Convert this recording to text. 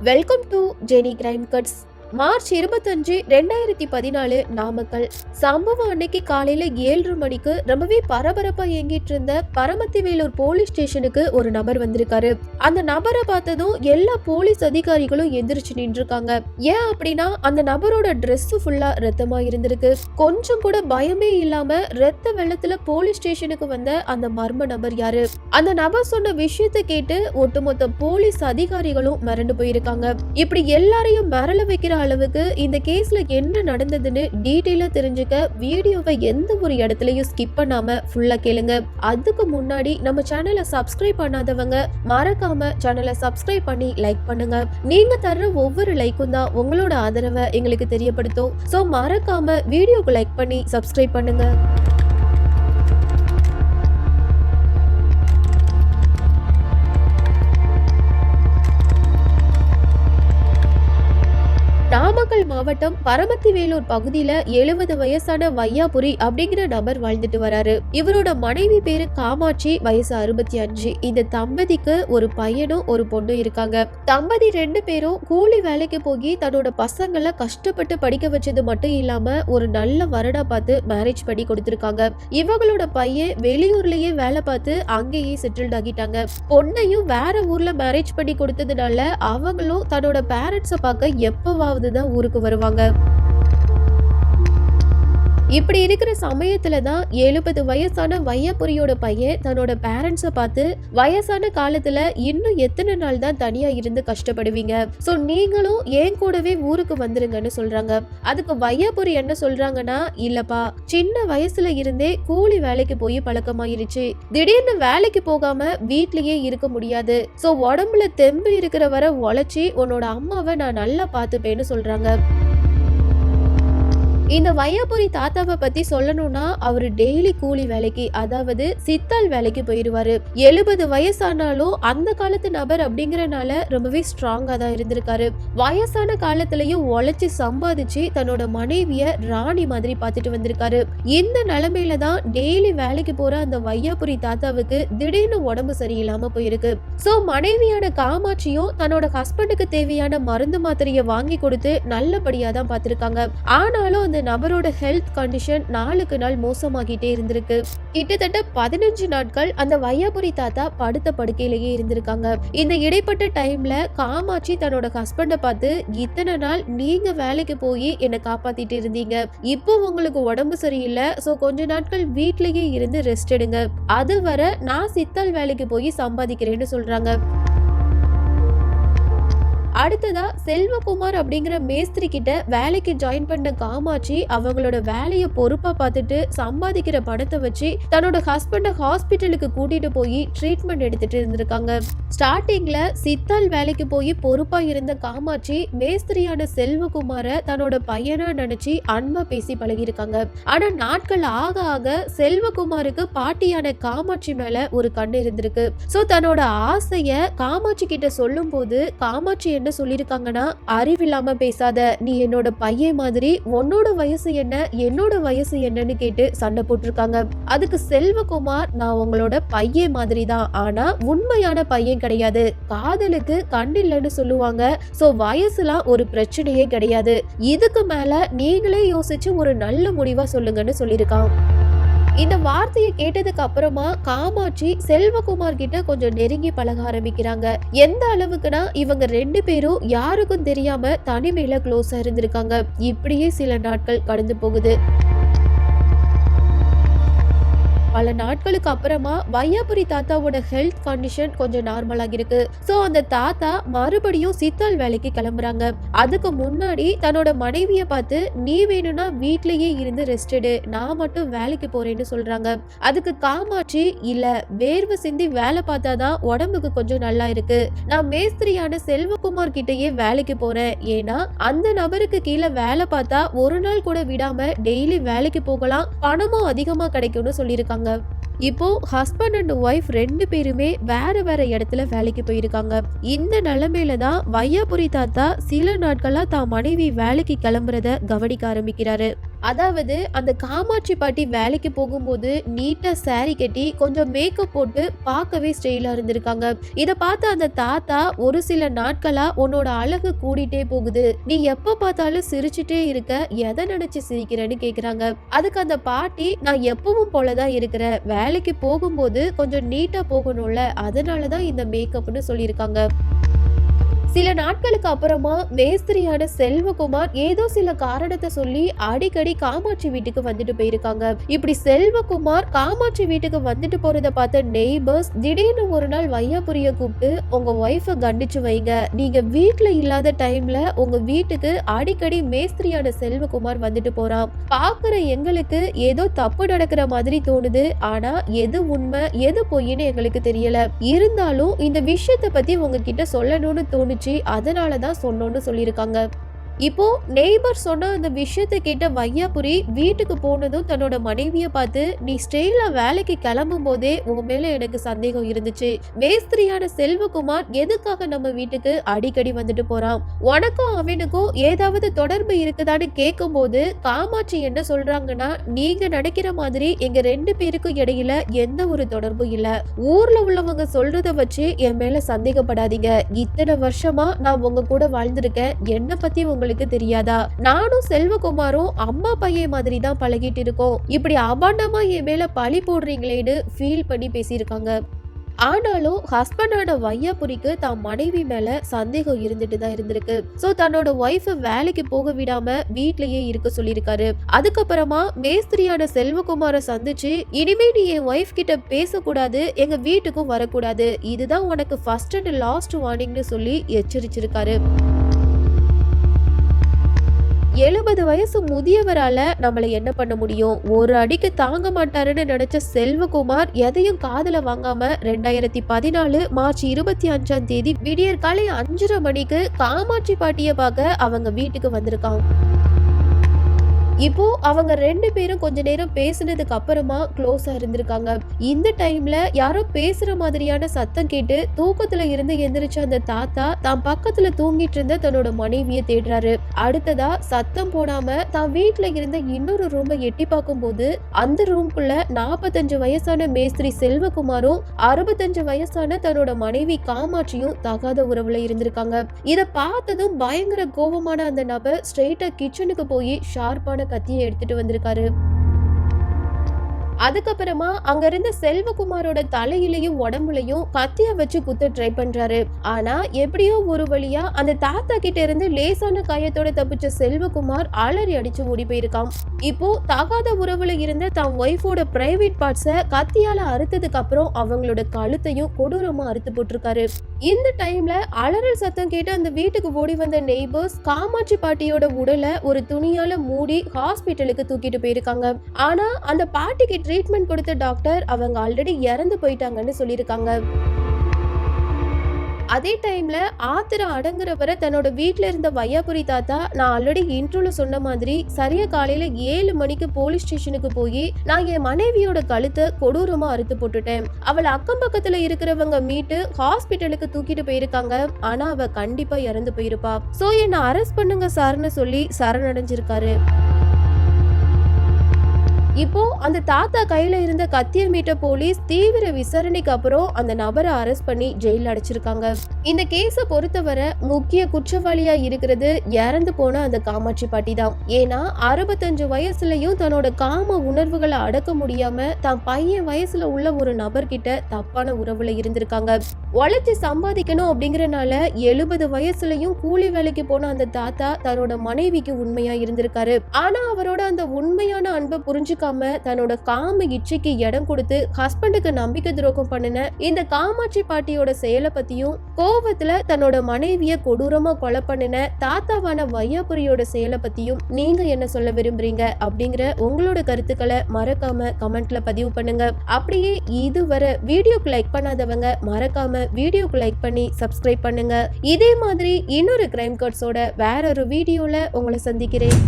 Welcome to Jenny Grindcut's. March இருபத்தஞ்சு ரெண்டாயிரத்தி பதினாலு நாமக்கல். சம்பவம் அன்னைக்கு காலையில ஏழு மணிக்கு ரொம்பவே பரபரப்பா இயங்கிட்டு இருந்த பரமத்தி வேலூர் போலீஸ் ஸ்டேஷனுக்கு ஒரு நபர் வந்திருக்காரு. அந்த நபரை பார்த்ததும் எல்லா போலீஸ் அதிகாரிகளும் எந்திரிச்சு நின்றுருக்காங்க. ஏன் அப்படின்னா அந்த நபரோட ட்ரெஸ் ஃபுல்லா ரத்தமா இருந்திருக்கு. கொஞ்சம் கூட பயமே இல்லாம ரத்த வெள்ளத்துல போலீஸ் ஸ்டேஷனுக்கு வந்த அந்த மர்ம நபர் யாரு? அந்த நபர் சொன்ன விஷயத்தை கேட்டு ஒட்டுமொத்த போலீஸ் அதிகாரிகளும் மிரண்டு போயிருக்காங்க. இப்படி எல்லாரையும் மிரள வைக்கிற அளவுக்கு இந்த கேஸில் என்ன நடந்ததுன்னு டீட்டெயிலாக தெரிஞ்சுக்க வீடியோவை எந்த ஒரு இடத்துலையும் ஸ்கிப் பண்ணாமல் ஃபுல்லாக கேளுங்க. அதுக்கு முன்னாடி நம்ம சேனலை சப்ஸ்கிரைப் பண்ணாதவங்க மறக்காம சேனலை சப்ஸ்கிரைப் பண்ணி லைக் பண்ணுங்க. நீங்க தர்ற ஒவ்வொரு லைக்கும் தான் உங்களோட ஆதரவை எங்களுக்கு தெரியப்படுத்தும். ஸோ மறக்காம வீடியோக்கு லைக் பண்ணி சப்ஸ்கிரைப் பண்ணுங்க. மாவட்டம் பரமத்தி வேலூர் பகுதியில எழுபது வயசான வையாபுரி அப்படிங்கிற நபர் வாழ்ந்துட்டு வராரு. இவரோட மனைவி பேரு காமாட்சி வயசு அறுபத்தி அஞ்சு. இந்த தம்பதிக்கு ஒரு பையனும் ஒரு பொண்ணும் இருக்காங்க. தம்பதி ரெண்டு பேரும் கூலி வேலைக்கு போய் தன்னோட பசங்களை கஷ்டப்பட்டு படிக்க வச்சது மட்டும் இல்லாம ஒரு நல்ல வருடம் பார்த்து மேரேஜ் பண்ணி கொடுத்திருக்காங்க. இவங்களோட பையன் வெளியூர்லயே வேலை பார்த்து அங்கேயே செட்டில்ட் ஆகிட்டாங்க. பொண்ணையும் வேற ஊர்ல மேரேஜ் பண்ணி கொடுத்ததுனால அவங்களும் தன்னோட பேரண்ட்ஸை பார்க்க எப்பவாவது தான் ஊருக்கு வருவாங்க. இப்படி இருக்கிற சமயத்துல தான் எழுபது வயசான வையப்புரியோட பையன் தன்னோட பேரண்ட்ஸை பார்த்து வயசான காலத்துல இன்னும் எத்தனை நாள் தான் தனியா இருந்து கஷ்டப்படுவீங்க? ஸோ நீங்களும் என் கூடவே ஊருக்கு வந்துருங்கன்னு சொல்றாங்க. அதுக்கு வையாபுரி என்ன சொல்றாங்கன்னா இல்லப்பா சின்ன வயசுல இருந்தே கூலி வேலைக்கு போய் பழக்கமாயிருச்சு. திடீர்னு வேலைக்கு போகாம வீட்லயே இருக்க முடியாது. ஸோ உடம்புல தெம்பு இருக்கிற வரை உழைச்சி உன்னோட அம்மாவை நான் நல்லா பார்த்துப்பேன்னு சொல்றாங்க. இந்த வையாபுரி தாத்தாவை பத்தி சொல்லணும்னா அவர் டெய்லி கூலி வேலைக்கு அதாவது சித்தாள் வேலைக்கு போயிடுவாரு எழுபது வயசானாலும் அந்த காலத்து நபர் அப்படிங்கறனால ரொம்பவே ஸ்ட்ராங்கா தான் இருந்திருக்காரு. வயசான காலத்திலயும் உழைச்சி சம்பாதிச்சு தன்னோட மனைவிய ராணி மாதிரி பார்த்துட்டு வந்திருக்காரு. இந்த நிலைமையில தான் டெய்லி வேலைக்கு போற அந்த வையாபுரி தாத்தாவுக்கு திடீர்னு உடம்பு சரியில்லாம போயிருக்கு. சோ மனைவியான காமாட்சியும் தன்னோட ஹஸ்பண்டுக்கு தேவையான மருந்து மாத்திரையை வாங்கி கொடுத்து நல்லபடியா தான் பார்த்திருக்காங்க. ஆனாலும் அந்த நபரோட ஹெல்த் கண்டிஷன் நாளுக்கு நாள் மோசமாகிட்டே இருந்திருக்கு. கிட்டத்தட்ட பதினஞ்சு நாட்கள் அந்த வையாபுரி தாத்தா படுத்த படுக்கையிலேயே இருந்திருக்காங்க. இந்த இடைப்பட்ட டைம்ல காமாட்சி தன்னோட ஹஸ்பண்டை பார்த்து இத்தனை நாள் நீங்க வேலைக்கு போய் என்னை காப்பாத்திட்டு இருந்தீங்க. இப்போ உங்களுக்கு உடம்பு சரியில்லை ஸோ கொஞ்ச நாட்கள் வீட்லயே இருந்து ரெஸ்ட் எடுங்க. அது வர நான் சித்தால் வேலைக்கு போய் சம்பாதிக்கிறேன்னு சொல்றாங்க. அடுத்ததா செல்வகுமார் அப்படிங்கிற மேஸ்திரி கிட்ட வேலைக்கு ஜாயின் பண்ண காமாட்சி அவங்களோட வேலையை பொறுப்பா பார்த்துட்டு சம்பாதிக்கிற பணத்தை வச்சு தன்னோட ஹஸ்பண்டை ஹாஸ்பிட்டலுக்கு கூட்டிட்டு போய் ட்ரீட்மெண்ட் எடுத்துட்டு இருந்திருக்காங்க. ஸ்டார்டிங்ல சித்தால் வேலைக்கு போய் பொறுப்பா இருந்த காமாட்சி மேஸ்திரியான செல்வகுமார தன்னோட பையனா நினைச்சு அன்பா பேசி பழகியிருக்காங்க. ஆனா நாட்கள் ஆக ஆக செல்வகுமாருக்கு பாட்டியான காமாட்சி மேல ஒரு கண் இருந்திருக்கு. சோ தன்னோட ஆசைய காமாட்சி கிட்ட சொல்லும் போது காமாட்சி என்ன சொல்லியிருக்காங்கன்னா அறிவில்லாம பேசாத நீ என்னோட பையன் மாதிரி உன்னோட வயசு என்ன என்னோட வயசு என்னன்னு கேட்டு சண்டை போட்டிருக்காங்க. அதுக்கு செல்வகுமார் நான் உங்களோட பையன் மாதிரி தான். ஆனா உண்மையான பையன் கிடையாது. காதலுக்கு கண் இல்லைன்னு சொல்லுவாங்க. சோ வயசுலாம் ஒரு பிரச்சனையே கிடையாது. இதுக்கு மேல நீங்களே யோசிச்சு ஒரு நல்ல முடிவா சொல்லுங்கன்னு சொல்லியிருக்கான். இந்த வார்த்தையை கேட்டதுக்கு அப்புறமா காமாட்சி செல்வகுமார் கிட்ட கொஞ்சம் நெருங்கி பழக ஆரம்பிக்கிறாங்க. எந்த அளவுக்குனா இவங்க ரெண்டு பேரும் யாருக்கும் தெரியாம தனிமையில க்ளோஸா இருந்திருக்காங்க. இப்படியே சில நாட்கள் கடந்து போகுது. பல நாட்களுக்கு அப்புறமா வையாபுரி தாத்தாவோட ஹெல்த் கண்டிஷன் கொஞ்சம் நார்மல் ஆகிருக்கு சோ அந்த தாத்தா மறுபடியும் சித்தாள் வேலைக்கு கிளம்புறாங்க. அதுக்கு முன்னாடி தன்னோட மனைவிய பார்த்து நீ வேணும்னா வீட்லயே இருந்து ரெஸ்ட் எடு. நான் மட்டும் வேலைக்கு போறேன்னு சொல்றாங்க. அதுக்கு காமாட்சி இல்ல வேர்வை சிந்தி வேலை பார்த்தாதான் உடம்புக்கு கொஞ்சம் நல்லா இருக்கு. நான் மேஸ்திரியான செல்வகுமார் கிட்டயே வேலைக்கு போறேன். ஏன்னா அந்த நபருக்கு கீழே வேலை பார்த்தா ஒரு நாள் கூட விடாம டெய்லி வேலைக்கு போகலாம். பணமும் அதிகமா கிடைக்கும்னு சொல்லியிருக்காங்க. இப்போ ஹஸ்பண்ட் அண்ட் ஒய்ஃப் ரெண்டு பேருமே வேற வேற இடத்துல வேலைக்கு போயிருக்காங்க. இந்த நிலைமையில தான் வையாபுரி தாத்தா சில நாட்களா தான் மனைவி வேலைக்கு கிளம்புறத கவனிக்க ஆரம்பிக்கிறாரு. அதாவது அந்த காமாட்சி பாட்டி வேலைக்கு போகும்போது நீட்டாக சாரி கட்டி கொஞ்சம் மேக்கப் போட்டு பார்க்கவே ஸ்டைலாக இருந்திருக்காங்க. இதை பார்த்த அந்த தாத்தா ஒரு சில நாட்களாக உன்னோட அழகு கூடிட்டே போகுது. நீ எப்போ பார்த்தாலும் சிரிச்சுட்டே இருக்க எதை நினைச்சு சிரிக்கிறேன்னு கேட்குறாங்க அதுக்கு அந்த பாட்டி நான் எப்பவும் போலதான் இருக்கிறேன். வேலைக்கு போகும்போது கொஞ்சம் நீட்டாக போகணும்ல. அதனாலதான் இந்த மேக்கப்னு சொல்லியிருக்காங்க. சில நாட்களுக்கு அப்புறமா மேஸ்திரியான செல்வகுமார் ஏதோ சில காரணத்தை சொல்லி அடிக்கடி காமாட்சி வீட்டுக்கு வந்துட்டு போயிருக்காங்க. இப்படி செல்வகுமார் காமாட்சி வீட்டுக்கு வந்துட்டு போறத பார்த்த நெய்பர்ஸ் திடீர்னு ஒரு நாள் வையாபுரிய கூப்பிட்டு உங்க ஒய்ஃபை கண்டிச்சு வைங்க. நீங்க வீட்ல இல்லாத டைம்ல உங்க வீட்டுக்கு அடிக்கடி மேஸ்திரியான செல்வகுமார் வந்துட்டு போறான். பாக்குற எங்களுக்கு ஏதோ தப்பு நடக்கிற மாதிரி தோணுது. ஆனா எது உண்மை எது பொய்ன்னு எங்களுக்கு தெரியல. இருந்தாலும் இந்த விஷயத்தை பத்தி உங்ககிட்ட சொல்லணும்னு தோணுச்சு. அதனால தான் சொன்னோன்னு சொல்லியிருக்காங்க. இப்போ நெய்பர் சொன்ன அந்த விஷயத்தை கேட்ட வையாபுரி வீட்டுக்கு போனதும் தன்னோட மனைவியை பார்த்து நீ ஸ்டெயில வேலைக்கு கிளம்பும் போதே உன் மேல எனக்கு சந்தேகம் இருந்துச்சு. மேஸ்திரியான செல்வகுமார் எதுக்காக நம்ம வீட்டுக்கு அடிக்கடி வந்துட்டு போறான்? உனக்கும் அவனுக்கும் ஏதாவது தொடர்பு இருக்குதான்னு கேட்கும்போது காமாட்சி என்ன சொல்றாங்கன்னா நீங்க நினைக்கிற மாதிரி எங்க ரெண்டு பேருக்கும் இடையில எந்த ஒரு தொடர்பும் இல்ல. ஊர்ல உள்ளவங்க சொல்றத வச்சு என் மேல சந்தேகப்படாதீங்க. இத்தனை வருஷமா நான் உங்க கூட வாழ்ந்திருக்கேன். என்ன பத்தி உங்களுக்கு தெரியாதா? நானும் செல்வகுமாரும் அம்மா பையன் மாதிரி தான் பழகிட்டு இருக்கோம் இப்படி அபாண்டமா என் மேல பழி போடுறீங்களேன்னு ஃபீல் பண்ணி பேசியிருக்காங்க. ஆனாலும் ஹஸ்பண்டான வையாபுரிக்கு தான் மனைவி மேல சந்தேகம் இருந்துட்டு தான் இருந்திருக்கு. சோ தன்னோட ஒய்ஃப் வேலைக்கு போக விடாம வீட்லயே இருக்க சொல்லியிருக்காரு. அதுக்கப்புறமா மேஸ்திரியான செல்வகுமாரை சந்திச்சு இனிமே நீ என் ஒய்ஃப் கிட்ட பேசக்கூடாது எங்க வீட்டுக்கும் வரக்கூடாது. இதுதான் உனக்கு ஃபர்ஸ்ட் அண்ட் லாஸ்ட் வார்னிங்னு சொல்லி எச்சரிச்சிருக்காரு. எழுபது வயசு முதியவரால நம்மள என்ன பண்ண முடியும்? ஒரு அடிக்கு தாங்க மாட்டாருன்னு நினைச்ச செல்வகுமார் எதையும் காதல வாங்காம ரெண்டாயிரத்தி பதினாலு மார்ச் இருபத்தி அஞ்சாம் தேதி விடியற்காலை அஞ்சரை மணிக்கு காமாட்சி பாட்டிய பார்க்க அவங்க வீட்டுக்கு வந்திருக்கான் இப்போ அவங்க ரெண்டு பேரும் கொஞ்ச நேரம் பேசினதுக்கு அப்புறமா க்ளோஸா இருந்திருக்காங்க. இந்த டைம்ல யாரோ பேசுற மாதிரியான சத்தம் கேட்டு தூக்கத்துல இருந்து எந்திரிச்ச அந்த தாத்தா தான் பக்கத்துல தூங்கிட்டு இருந்த தன்னோட மனைவியை தேடுறாரு. அடுத்ததா சத்தம் போடாம தான் வீட்டுல இருந்த இன்னொரு ரூமை எட்டி பார்க்கும்போது அந்த ரூம்குள்ள நாற்பத்தஞ்சு வயசான மேஸ்திரி செல்வகுமாரும் அறுபத்தஞ்சு வயசான தன்னோட மனைவி காமாட்சியும் தகாத உறவுல இருந்திருக்காங்க. இத பார்த்ததும் பயங்கர கோபமான அந்த நபர் ஸ்ட்ரெயிட்டா கிச்சனுக்கு போய் ஷார்ப்பான கத்தியை எடுத்துட்டு வந்திருக்காரு. அதுக்கப்புறமா அங்க இருந்த செல்வகுமாரோட தலையிலையும் உடம்புலையும் கத்திய வச்சு குத்த ட்ரை பண்றாரு. ஆனா எப்படியோ ஒரு வழியா அந்த தாத்தா கிட்ட இருந்து லேசான காயத்தோட தப்பிச்ச செல்வகுமார் அலறி அடிச்சு ஓடி போயிருக்கான் இப்போ தகாத உறவுல இருந்த தம் ஒய்ஃபோட பிரைவேட் பார்ட்ஸ கத்தியால அறுத்ததுக்கு அப்புறம் அவங்களோட கழுத்தையும் கொடூரமா அறுத்து போட்டிருக்காரு. இந்த டைம்ல அலறல் சத்தம் கேட்டு அந்த வீட்டுக்கு ஓடி வந்த நெய்பர்ஸ் காமாட்சி பாட்டியோட உடலை ஒரு துணியால மூடி ஹாஸ்பிட்டலுக்கு தூக்கிட்டு போயிருக்காங்க. ஆனா அந்த பாட்டிக்கு ட்ரீட்மெண்ட் கொடுத்த டாக்டர் அவங்க ஆல்ரெடி இறந்து போயிட்டாங்கன்னு சொல்லியிருக்காங்க. அதே டைம்ல ஆத்திரம் அடங்குறவரை தன்னோட வீட்டில் இருந்த வையாபுரி தாத்தா நான் ஆல்ரெடி இன்ட்ரோல சொன்ன மாதிரி சரியா காலையில ஏழு மணிக்கு போலீஸ் ஸ்டேஷனுக்கு போய் நான் என் மனைவியோட கழுத்தை கொடூரமா அறுத்து போட்டுட்டேன். அவளை அக்கம் பக்கத்துல இருக்கிறவங்க மீட்டு ஹாஸ்பிட்டலுக்கு தூக்கிட்டு போயிருக்காங்க. ஆனா அவ கண்டிப்பா இறந்து போயிருப்பா. சோ என்ன அரெஸ்ட் பண்ணுங்க சார்னு சொல்லி சரணடைஞ்சிருக்காரு. இப்போ அந்த தாத்தா கையில இருந்த கத்திய மீட்ட போலீஸ் தீவிர விசாரணைக்கு அப்புறம் அந்த நபரை அரெஸ்ட் பண்ணி ஜெயில அடைச்சிருக்காங்க. இந்த கேஸ பொறுத்தவரை முக்கிய குற்றவாளியா இருக்கிறது இறந்து போன அந்த காமாட்சி பாட்டி தான். ஏன்னா அறுபத்தஞ்சு வயசுலயும் தன்னோட காம உணர்வுகளை அடக்க முடியாம தான் பையன் வயசுல உள்ள ஒரு நபர்கிட்ட தப்பான உறவுல இருந்திருக்காங்க. உழைச்சி சம்பாதிக்கணும் அப்படிங்கிறனால எழுபது வயசுலயும் கூலி வேலைக்கு போன அந்த தாத்தா தன்னோட மனைவிக்கு உண்மையா இருந்திருக்காரு. ஆனா அவரோட அந்த உண்மையான அன்பை புரிஞ்சுக்காம தன்னோட காம இச்சைக்கு இடம் கொடுத்து ஹஸ்பண்டுக்கு நம்பிக்கை துரோகம் பண்ணின இந்த காமாட்சி பாட்டியோட செயலை பத்தியும் கோவத்துல தன்னோட மனைவிய கொடூரமா கொலை பண்ணின தாத்தாவான வையாபுரியோட செயலை பத்தியும் நீங்க என்ன சொல்ல விரும்புறீங்க அப்படிங்கிற உங்களோட கருத்துக்களை மறக்காம கமெண்ட்ல பதிவு பண்ணுங்க. அப்படியே இதுவரை வீடியோக்கு லைக் பண்ணாதவங்க மறக்காம வீடியோக்கு லைக் பண்ணி சப்ஸ்கிரைப் பண்ணுங்க. இதே மாதிரி இன்னொரு கிரைம் கார்ட்ஸோட வேற ஒரு வீடியோல உங்களை சந்திக்கிறேன்.